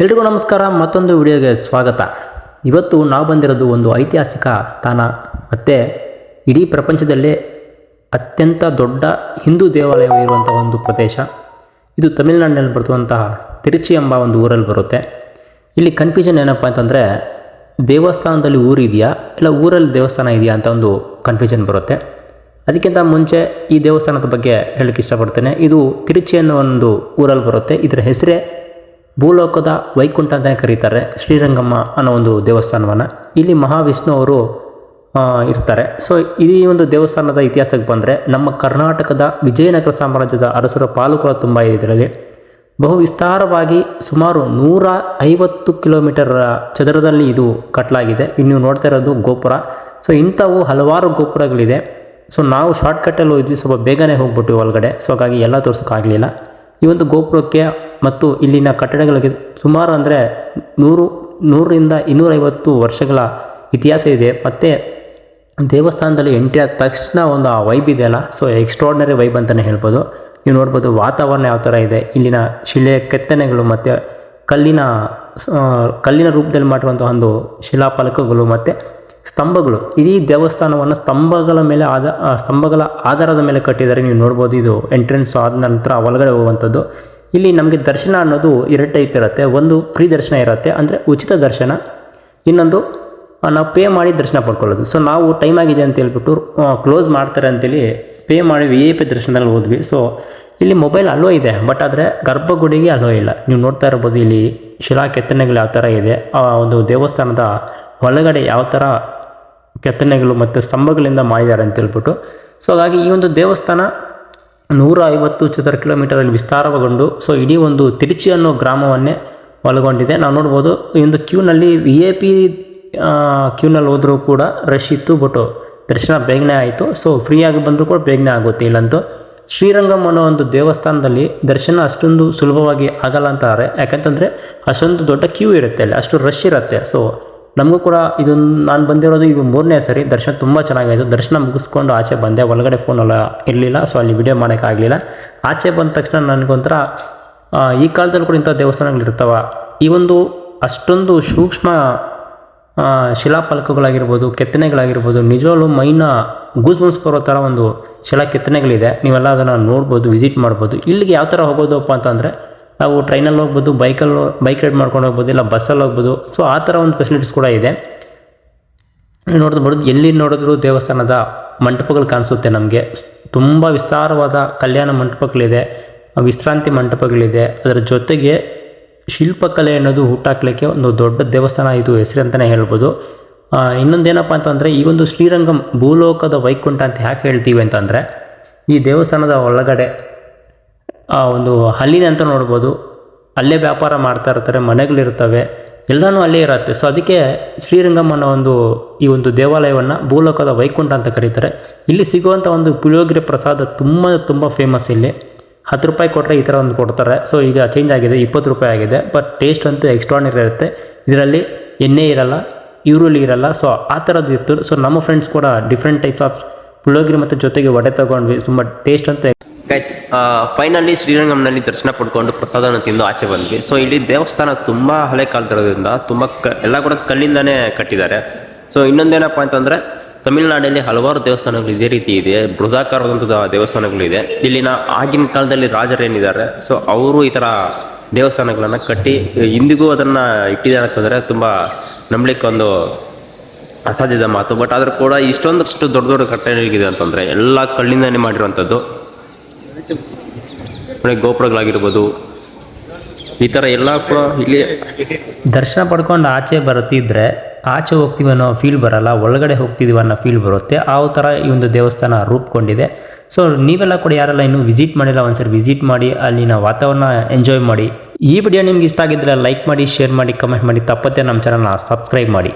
ಎಲ್ರಿಗೂ ನಮಸ್ಕಾರ, ಮತ್ತೊಂದು ವಿಡಿಯೋಗೆ ಸ್ವಾಗತ. ಇವತ್ತು ನಾವು ಬಂದಿರೋದು ಒಂದು ಐತಿಹಾಸಿಕ ತಾಣ. ಮತ್ತು ಇಡೀ ಪ್ರಪಂಚದಲ್ಲೇ ಅತ್ಯಂತ ದೊಡ್ಡ ಹಿಂದೂ ದೇವಾಲಯ ಇರುವಂಥ ಒಂದು ಪ್ರದೇಶ. ಇದು ತಮಿಳುನಾಡಿನಲ್ಲಿ ಬರ್ತುವಂತಹ ತಿರುಚಿ ಎಂಬ ಒಂದು ಊರಲ್ಲಿ ಬರುತ್ತೆ. ಇಲ್ಲಿ ಕನ್ಫ್ಯೂಷನ್ ಏನಪ್ಪ ಅಂತಂದರೆ, ದೇವಸ್ಥಾನದಲ್ಲಿ ಊರಿದೆಯಾ ಇಲ್ಲ ಊರಲ್ಲಿ ದೇವಸ್ಥಾನ ಇದೆಯಾ ಅಂತ ಒಂದು ಕನ್ಫ್ಯೂಷನ್ ಬರುತ್ತೆ. ಅದಕ್ಕಿಂತ ಮುಂಚೆ ಈ ದೇವಸ್ಥಾನದ ಬಗ್ಗೆ ಹೇಳಕ್ಕೆ ಇಷ್ಟಪಡ್ತೇನೆ. ಇದು ತಿರುಚಿ ಅನ್ನೋ ಒಂದು ಊರಲ್ಲಿ ಬರುತ್ತೆ. ಇದರ ಹೆಸರೇ ಭೂಲೋಕದ ವೈಕುಂಠ ಅಂತ ಕರೀತಾರೆ ಶ್ರೀರಂಗಮ್ಮ ಅನ್ನೋ ಒಂದು ದೇವಸ್ಥಾನವನ್ನು. ಇಲ್ಲಿ ಮಹಾವಿಷ್ಣು ಅವರು ಇರ್ತಾರೆ. ಸೊ ಈ ಒಂದು ದೇವಸ್ಥಾನದ ಇತಿಹಾಸಕ್ಕೆ ಬಂದರೆ ನಮ್ಮ ಕರ್ನಾಟಕದ ವಿಜಯನಗರ ಸಾಮ್ರಾಜ್ಯದ ಅರಸರ ಪಾಲು ಕೂಡ ತುಂಬ ಇದೆ ಇದರಲ್ಲಿ. ಬಹು ವಿಸ್ತಾರವಾಗಿ ಸುಮಾರು ನೂರ ಐವತ್ತು ಕಿಲೋಮೀಟರ್ ಚದರದಲ್ಲಿ ಇದು ಕಟ್ಟಲಾಗಿದೆ ಇನ್ನು ನೀವು ನೋಡ್ತಾ ಇರೋದು ಗೋಪುರ. ಸೊ ಇಂಥವು ಹಲವಾರು ಗೋಪುರಗಳಿದೆ. ಸೊ ನಾವು ಶಾರ್ಟ್ಕಟ್ಟಲ್ಲಿ ಹೋಗಿದ್ವಿ. ಸ್ವಲ್ಪ ಬೇಗನೆ ಹೋಗ್ಬಿಟ್ಟು ಒಳಗಡೆ. ಸೊ ಹಾಗಾಗಿ ಎಲ್ಲ ತೋರ್ಸೋಕ್ಕಾಗಲಿಲ್ಲ. ಈ ಒಂದು ಗೋಪುರಕ್ಕೆ ಮತ್ತು ಇಲ್ಲಿನ ಕಟ್ಟಡಗಳಿಗೆ ಸುಮಾರು ಅಂದರೆ ನೂರು, ನೂರರಿಂದ ಇನ್ನೂರೈವತ್ತು ವರ್ಷಗಳ ಇತಿಹಾಸ ಇದೆ. ಮತ್ತು ದೇವಸ್ಥಾನದಲ್ಲಿ ಎಂಟ್ರಿ ಆದ ತಕ್ಷಣ ಒಂದು ಆ ವೈಬ್ ಇದೆಯಲ್ಲ ಸೊ ಎಕ್ಸ್ಟ್ರಾರ್ಡ್ನರಿ ವೈಬ್ ಅಂತಲೇ ಹೇಳ್ಬೋದು. ನೀವು ನೋಡ್ಬೋದು ವಾತಾವರಣ ಯಾವ ಥರ ಇದೆ. ಇಲ್ಲಿನ ಶಿಲೆ ಕೆತ್ತನೆಗಳು ಮತ್ತು ಕಲ್ಲಿನ ಕಲ್ಲಿನ ರೂಪದಲ್ಲಿ ಮಾಡಿರುವಂಥ ಒಂದು ಶಿಲಾಫಲಕಗಳು ಮತ್ತು ಸ್ತಂಭಗಳು. ಇಡೀ ದೇವಸ್ಥಾನವನ್ನು ಸ್ತಂಭಗಳ ಮೇಲೆ ಆದ ಸ್ತಂಭಗಳ ಆಧಾರದ ಮೇಲೆ ಕಟ್ಟಿದ್ದಾರೆ. ನೀವು ನೋಡ್ಬೋದು ಇದು ಎಂಟ್ರೆನ್ಸ್ ಆದ ನಂತರ ಒಳಗಡೆ ಹೋಗುವಂಥದ್ದು. ಇಲ್ಲಿ ನಮಗೆ ದರ್ಶನ ಅನ್ನೋದು ಎರಡು ಟೈಪ್ ಇರುತ್ತೆ. ಒಂದು ಫ್ರೀ ದರ್ಶನ ಇರುತ್ತೆ, ಅಂದರೆ ಉಚಿತ ದರ್ಶನ. ಇನ್ನೊಂದು ನಾವು ಪೇ ಮಾಡಿ ದರ್ಶನ ಪಡ್ಕೊಳ್ಳೋದು. ಸೊ ನಾವು ಟೈಮ್ ಆಗಿದೆ ಅಂತ ಹೇಳ್ಬಿಟ್ಟು ಕ್ಲೋಸ್ ಮಾಡ್ತಾರೆ ಅಂತೇಳಿ ಪೇ ಮಾಡಿ ವಿ ಐ ಪಿ ದರ್ಶನದಲ್ಲಿ ಹೋದ್ವಿ. ಸೊ ಇಲ್ಲಿ ಮೊಬೈಲ್ ಅಲೋ ಇದೆ ಬಟ್ ಆದರೆ ಗರ್ಭಗುಡಿಗೆ ಅಲೋ ಇಲ್ಲ. ನೀವು ನೋಡ್ತಾ ಇರ್ಬೋದು, ಇಲ್ಲಿ ಶಿಲಾ ಕೆತ್ತನೆಗಳು ಯಾವ ಥರ ಇದೆ, ಆ, ಒಂದು ದೇವಸ್ಥಾನದ ಒಳಗಡೆ ಯಾವ ಥರ ಕೆತ್ತನೆಗಳು ಮತ್ತು ಸ್ತಂಭಗಳಿಂದ ಮಾಡಿದ್ದಾರೆ ಅಂತ ಹೇಳ್ಬಿಟ್ಟು. ಸೊ ಹಾಗಾಗಿ ಈ ಒಂದು ದೇವಸ್ಥಾನ ನೂರ ಐವತ್ತು ಚದರ ಕಿಲೋಮೀಟರಲ್ಲಿ ವಿಸ್ತಾರಗೊಂಡು ಸೊ ಇಡೀ ಒಂದು ತಿರುಚಿ ಅನ್ನೋ ಗ್ರಾಮವನ್ನೇ ಒಳಗೊಂಡಿದೆ. ನಾವು ನೋಡ್ಬೋದು, ಇಂದು ಕ್ಯೂನಲ್ಲಿ ವಿ ಎ ಪಿ ಕ್ಯೂನಲ್ಲಿ ಹೋದರೂ ಕೂಡ ರಶ್ ಇತ್ತು, ಬಟ್ ದರ್ಶನ ಬೇಗನೆ ಆಯಿತು. ಸೊ ಫ್ರೀಯಾಗಿ ಬಂದರೂ ಕೂಡ ಬೇಗನೆ ಆಗುತ್ತೆ. ಇಲ್ಲಂತೂ ಶ್ರೀರಂಗಂ ಅನ್ನೋ ಒಂದು ದೇವಸ್ಥಾನದಲ್ಲಿ ದರ್ಶನ ಅಷ್ಟೊಂದು ಸುಲಭವಾಗಿ ಆಗಲ್ಲ ಅಂತಾರೆ. ಯಾಕಂತಂದರೆ ಅಷ್ಟೊಂದು ದೊಡ್ಡ ಕ್ಯೂ ಇರುತ್ತೆ ಅಲ್ಲಿ, ಅಷ್ಟು ರಶ್ ಇರುತ್ತೆ. ಸೊ ನಮಗೂ ಕೂಡ ಇದು ನಾನು ಬಂದಿರೋದು ಇದು ಮೂರನೇ ಸರಿ. ದರ್ಶನ ತುಂಬ ಚೆನ್ನಾಗಾಯಿತು ದರ್ಶನ ಮುಗಿಸ್ಕೊಂಡು ಆಚೆ ಬಂದೆ. ಒಳಗಡೆ ಫೋನೆಲ್ಲ ಇರಲಿಲ್ಲ ಸೊ ಅಲ್ಲಿ ವಿಡಿಯೋ ಮಾಡೋಕ್ಕಾಗಲಿಲ್ಲ ಆಚೆ ಬಂದ ತಕ್ಷಣ ನನಗೊಂಥರ ಈ ಕಾಲದಲ್ಲಿ ಕೂಡ ಇಂಥ ದೇವಸ್ಥಾನಗಳಿರ್ತಾವ. ಈ ಒಂದು ಅಷ್ಟೊಂದು ಸೂಕ್ಷ್ಮ ಶಿಲಾಫಲಕಗಳಾಗಿರ್ಬೋದು, ಕೆತ್ತನೆಗಳಾಗಿರ್ಬೋದು, ನಿಜವಾಗ್ಲೂ ಮೈನ ಗೂಸ್ ಬಂಸ್ ಬರೋ ಥರ ಒಂದು ಶಿಲಾ ಕೆತ್ತನೆಗಳಿದೆ ನೀವೆಲ್ಲ ಅದನ್ನು ನೋಡ್ಬೋದು ವಿಸಿಟ್ ಮಾಡ್ಬೋದು. ಇಲ್ಲಿಗೆ ಯಾವ ಥರ ಹೋಗೋದಪ್ಪ ಅಂತಂದರೆ ನಾವು ಟ್ರೈನಲ್ಲಿ ಹೋಗ್ಬೋದು, ಬೈಕಲ್ಲಿ ಬೈಕ್ ರೈಡ್ ಮಾಡ್ಕೊಂಡು ಹೋಗ್ಬೋದು, ಇಲ್ಲ ಬಸ್ಸಲ್ಲಿ ಹೋಗ್ಬೋದು. ಸೊ ಆ ಥರ ಒಂದು ಫೆಸಿಲಿಟೀಸ್ ಕೂಡ ಇದೆ. ನೋಡಿದ್ರೆ ಎಲ್ಲಿ ನೋಡಿದ್ರು ದೇವಸ್ಥಾನದ ಮಂಟಪಗಳು ಕಾಣಿಸುತ್ತೆ ನಮಗೆ. ತುಂಬ ವಿಸ್ತಾರವಾದ ಕಲ್ಯಾಣ ಮಂಟಪಗಳಿದೆ, ವಿಶ್ರಾಂತಿ ಮಂಟಪಗಳಿದೆ. ಅದರ ಜೊತೆಗೆ ಶಿಲ್ಪಕಲೆ ಅನ್ನೋದು ಹುಟ್ಟಾಕ್ಲಿಕ್ಕೆ ಒಂದು ದೊಡ್ಡ ದೇವಸ್ಥಾನ ಇದು ಹೆಸರು ಅಂತಲೇ ಹೇಳ್ಬೋದು. ಇನ್ನೊಂದೇನಪ್ಪ ಅಂತಂದರೆ, ಈ ಒಂದು ಶ್ರೀರಂಗಂ ಭೂಲೋಕದ ವೈಕುಂಠ ಅಂತ ಯಾಕೆ ಹೇಳ್ತೀವಿ ಅಂತಂದರೆ, ಈ ದೇವಸ್ಥಾನದ ಒಳಗಡೆ ಒಂದು ಹಲ್ಲಿನ ಅಂತ ನೋಡ್ಬೋದು. ಅಲ್ಲೇ ವ್ಯಾಪಾರ ಮಾಡ್ತಾ ಇರ್ತಾರೆ, ಮನೆಗಳಿರ್ತವೆ. ಎಲ್ಲನೂ ಅಲ್ಲೇ ಇರುತ್ತೆ. ಸೊ ಅದಕ್ಕೆ ಶ್ರೀರಂಗಮ್ಮನ ಒಂದು, ಈ ಒಂದು ದೇವಾಲಯವನ್ನು ಭೂಲೋಕದ ವೈಕುಂಠ ಅಂತ ಕರೀತಾರೆ. ಇಲ್ಲಿ ಸಿಗುವಂಥ ಒಂದು ಪುಳಿಯೋಗರೆ ಪ್ರಸಾದ ತುಂಬ ತುಂಬ ಫೇಮಸ್ ಇಲ್ಲಿ. ಹತ್ತು ರೂಪಾಯಿ ಕೊಟ್ಟರೆ ಈ ಥರ ಒಂದು ಕೊಡ್ತಾರೆ. ಸೊ ಈಗ ಚೇಂಜ್ ಆಗಿದೆ, ಇಪ್ಪತ್ತು ರೂಪಾಯಿ ಆಗಿದೆ. ಬಟ್ ಟೇಸ್ಟ್ ಅಂತೂ ಎಕ್ಸ್ಟ್ರಾನರಿ ಇರುತ್ತೆ. ಇದರಲ್ಲಿ ಎಣ್ಣೆ ಇರಲ್ಲ, ಈರುಳ್ಳಿ ಇರಲ್ಲ. ಸೊ ಆ ಥರದ್ದು ಇತ್ತು. ಸೊ ನಮ್ಮ ಫ್ರೆಂಡ್ಸ್ ಕೂಡ ಡಿಫ್ರೆಂಟ್ ಟೈಪ್ಸ್ ಆಫ್ ಪುಳಿಯೋಗರೆ ಮತ್ತು ಜೊತೆಗೆ ವಡೆ ತಗೊಂಡ್ವಿ. ತುಂಬ ಟೇಸ್ಟ್ ಅಂತೂ ಗೈಸ್ ಫೈನಲಿ ಶ್ರೀರಂಗಂನಲ್ಲಿ ದರ್ಶನ ಪಡ್ಕೊಂಡು ಪ್ರಸಾದವನ್ನು ತಿಂದು ಆಚೆ ಬಂದ್ವಿ. ಸೊ ಇಲ್ಲಿ ದೇವಸ್ಥಾನ ತುಂಬ ಹಳೆ ಕಾಲದಿರೋದ್ರಿಂದ ತುಂಬ ಕ, ಎಲ್ಲ ಕೂಡ ಕಲ್ಲಿಂದನೇ ಕಟ್ಟಿದ್ದಾರೆ. ಸೊ ಇನ್ನೊಂದೇನಪ್ಪ ಅಂತಂದರೆ, ತಮಿಳುನಾಡಲ್ಲಿ ಹಲವಾರು ದೇವಸ್ಥಾನಗಳು ಇದೇ ರೀತಿ ಇದೆ. ಬೃಹದಾಕಾರದಂಥ ದೇವಸ್ಥಾನಗಳಿದೆ. ಇಲ್ಲಿನ ಆಗಿನ ಕಾಲದಲ್ಲಿ ರಾಜರೇನಿದ್ದಾರೆ ಸೊ ಅವರು ಈ ಥರ ದೇವಸ್ಥಾನಗಳನ್ನು ಕಟ್ಟಿ, ಇಂದಿಗೂ ಅದನ್ನು ಇಟ್ಟಿದ್ದಾರೆ ಅಂತಂದರೆ ತುಂಬ ನಂಬಲಿಕ್ಕೆ ಒಂದು ಅಸಾಧ್ಯದ ಮಾತು. ಬಟ್ ಆದರೂ ಕೂಡ ಇಷ್ಟೊಂದಷ್ಟು ದೊಡ್ಡ ದೊಡ್ಡ ಕಟ್ಟಡಗಳಿದೆ ಅಂತಂದರೆ, ಎಲ್ಲ ಕಲ್ಲಿಂದನೇ ಮಾಡಿರುವಂಥದ್ದು. ನೋಡಿ ಗೋಪುರಗಳಾಗಿರ್ಬೋದು, ಈ ಥರ ಎಲ್ಲ ಕೂಡ ಇಲ್ಲಿ ದರ್ಶನ ಪಡ್ಕೊಂಡು ಆಚೆ ಬರುತ್ತಿದ್ದರೆ ಆಚೆ ಹೋಗ್ತೀವಿ ಅನ್ನೋ ಫೀಲ್ ಬರಲ್ಲ, ಒಳಗಡೆ ಹೋಗ್ತಿದ್ದೀವಿ ಅನ್ನೋ ಫೀಲ್ ಬರುತ್ತೆ. ಆ ಥರ ಈ ಒಂದು ದೇವಸ್ಥಾನ ರೂಪುಗೊಂಡಿದೆ. ಸೊ ನೀವೆಲ್ಲ ಕೂಡ ಯಾರೆಲ್ಲ ಇನ್ನೂ ವಿಸಿಟ್ ಮಾಡಿಲ್ಲ, ಒಂದ್ಸರಿ ವಿಸಿಟ್ ಮಾಡಿ, ಅಲ್ಲಿನ ವಾತಾವರಣ ಎಂಜಾಯ್ ಮಾಡಿ. ಈ ವಿಡಿಯೋ ನಿಮ್ಗೆ ಇಷ್ಟ ಆಗಿದ್ದರೆ ಲೈಕ್ ಮಾಡಿ ಶೇರ್ ಮಾಡಿ ಕಮೆಂಟ್ ಮಾಡಿ ತಪ್ಪತ್ತೆ ನಮ್ಮ ಚಾನಲ್ನ ಸಬ್ಸ್ಕ್ರೈಬ್ ಮಾಡಿ.